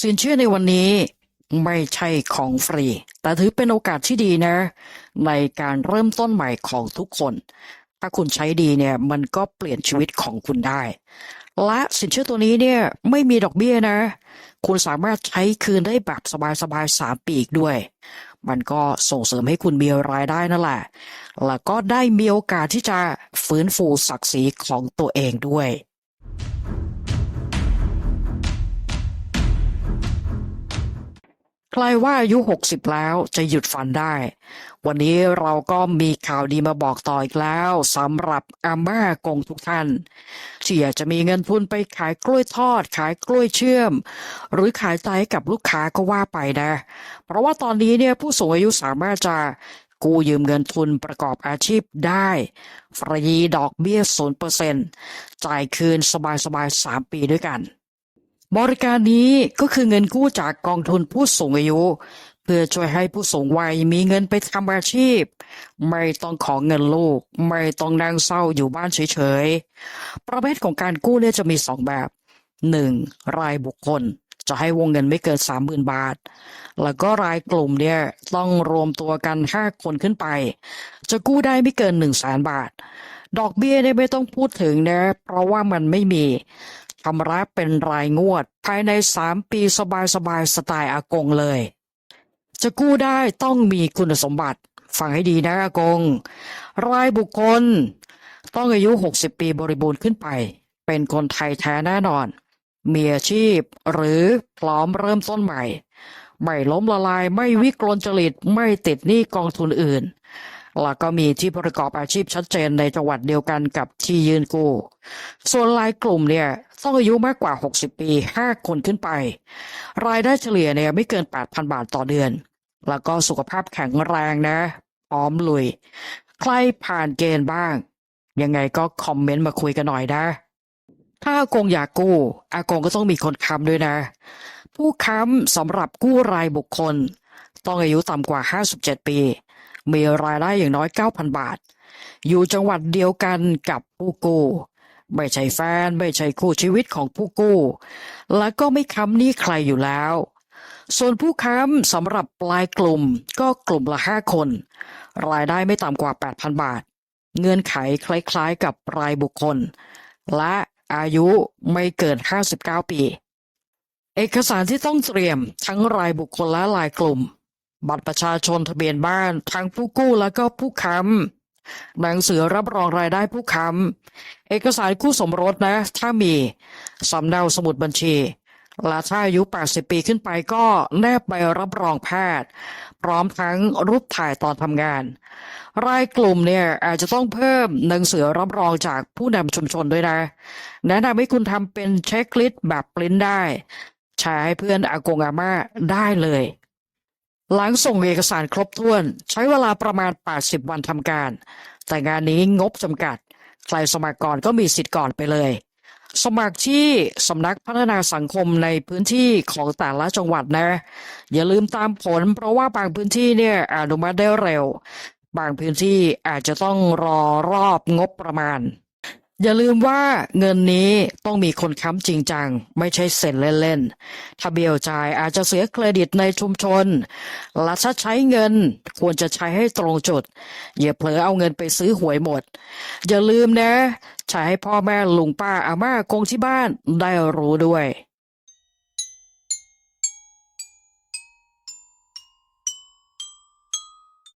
สินเชื่อในวันนี้ไม่ใช่ของฟรี แต่ถือเป็นโอกาสที่ดีนะ ในการเริ่มต้นใหม่ของทุกคน ถ้าคุณใช้ดีเนี่ยมันก็เปลี่ยนชีวิตของคุณได้ และสินเชื่อตัวนี้เนี่ยไม่มีดอกเบี้ยนะ คุณสามารถใช้คืนได้แบบสบายๆสามปีอีกด้วย มันก็ส่งเสริมให้คุณมีรายได้นั่นแหละ แล้วก็ได้มีโอกาสที่จะฟื้นฟูศักดิ์ศรีของตัวเองด้วย ใครว่าอายุ 60 แล้วจะหยุดฝันได้ วันนี้เราก็มีข่าวดีมาบอกต่ออีกแล้วสำหรับอาม่ากงทุกท่านที่อยากจะมีเงินทุนไปขายกล้วยทอด ขายกล้วยเชื่อม หรือขายไตให้กับลูกค้าก็ว่าไปนะ เพราะว่าตอนนี้เนี่ยผู้สูงอายุสามารถจะกู้ยืมเงินทุนประกอบอาชีพได้ ฟรีดอกเบี้ย 0%จ่ายคืนสบายๆ 3 ปีด้วยกัน บริการนี้ก็คือเงินกู้จากกองทุนผู้สูงอายุ เพื่อช่วยให้ผู้สูงวัยมีเงินไปทำอาชีพ ไม่ต้องขอเงินลูก ไม่ต้องนั่งเศร้าอยู่บ้านเฉยๆ ประเภทของการกู้เนี่ยจะมีสองแบบ 1. รายบุคคลจะให้วงเงินไม่เกิน 30,000 บาท แล้วก็รายกลุ่มเนี่ยต้องรวมตัวกัน 5 คนขึ้นไป จะกู้ได้ไม่เกิน 1 0 0 0 0 0บาท ดอกเบี้ยเนี่ยไม่ต้องพูดถึงนะ เพราะว่ามันไม่มี ชำระเป็นรายงวด ภายใน3ปีสบายๆสไตล์อากงเลย จะกู้ได้ต้องมีคุณสมบัติ ฟังให้ดีนะอากง รายบุคคล ต้องอายุ 60 ปีบริบูรณ์ขึ้นไป เป็นคนไทยแท้แน่นอน มีอาชีพหรือพร้อมเริ่มต้นใหม่ ไม่ล้มละลายไม่วิกลจริตไม่ติดหนี้กองทุนอื่น แล้วก็มีที่ประกอบอาชีพชัดเจนในจังหวัดเดียวกันกับที่ยืนกู้ ส่วนรายกลุ่มเนี่ยต้องอายุมากกว่า 60 ปี 5 คนขึ้นไป รายได้เฉลี่ยเนี่ยไม่เกิน 8,000 บาทต่อเดือน แล้วก็สุขภาพแข็งแรงนะพร้อมลุย ใครผ่านเกณฑ์บ้าง ยังไงก็คอมเมนต์มาคุยกันหน่อยนะ ถ้าอากงอยากกู้อากงก็ต้องมีคนค้ำด้วยนะ ผู้ค้ำสำหรับกู้รายบุคคล ต้องอายุต่ำกว่า 57 ปี มีรายได้อย่างน้อย 9,000 บาท อยู่จังหวัดเดียวกันกับผู้กู้ไม่ใช่แฟน ไม่ใช่คู่ชีวิตของผู้กู้ และก็ไม่ค้ำหนี้ใครอยู่แล้ว ส่วนผู้ค้ำสำหรับปลายกลุ่มก็กลุ่มละ 5 คน รายได้ไม่ต่ำกว่า 8,000 บาท เงื่อนไขคล้ายๆกับรายบุคคล และอายุไม่เกิน 59 ปี เอกสารที่ต้องเตรียมทั้งรายบุคคลและรายกลุ่ม บัตรประชาชนทะเบียนบ้านทั้งผู้กู้และก็ผู้ค้ำหนังสือรับรองรายได้ผู้ค้ำเอกสารคู่สมรสนะ ถ้ามีสำเนาสมุดบัญชีและถ้าอายุ 80 ปีขึ้นไปก็แนบใบรับรองแพทย์ พร้อมทั้งรูปถ่ายตอนทำงาน รายกลุ่มเนี่ยอาจจะต้องเพิ่มหนังสือรับรองจากผู้นำชุมชนด้วยนะ แนะนำให้คุณทำเป็นเช็คลิสต์แบบปริ้นได้แชร์ให้เพื่อนอากงอาม่าได้เลย หลังส่งเอกสารครบถ้วน ใช้เวลาประมาณ 80 วันทำการ แต่งานนี้งบจำกัด ใครสมัครก่อนก็มีสิทธิ์ก่อนไปเลย สมัครที่สำนักพัฒนาสังคมในพื้นที่ของแต่ละจังหวัดนะ อย่าลืมตามผล เพราะว่าบางพื้นที่เนี่ยอนุมัติได้เร็ว บางพื้นที่อาจจะต้องรอรอบงบประมาณ อย่าลืมว่าเงินนี้ต้องมีคนค้ำจริงจัง ไม่ใช่เซ็นเล่นๆ ถ้าเบี้ยวจ่ายอาจจะเสียเครดิตในชุมชน และถ้าใช้เงินควรจะใช้ให้ตรงจุด อย่าเผลอเอาเงินไปซื้อหวยหมด อย่าลืมนะ ใช้ให้พ่อแม่ลุงป้าอาม่ากงที่บ้านได้รู้ด้วย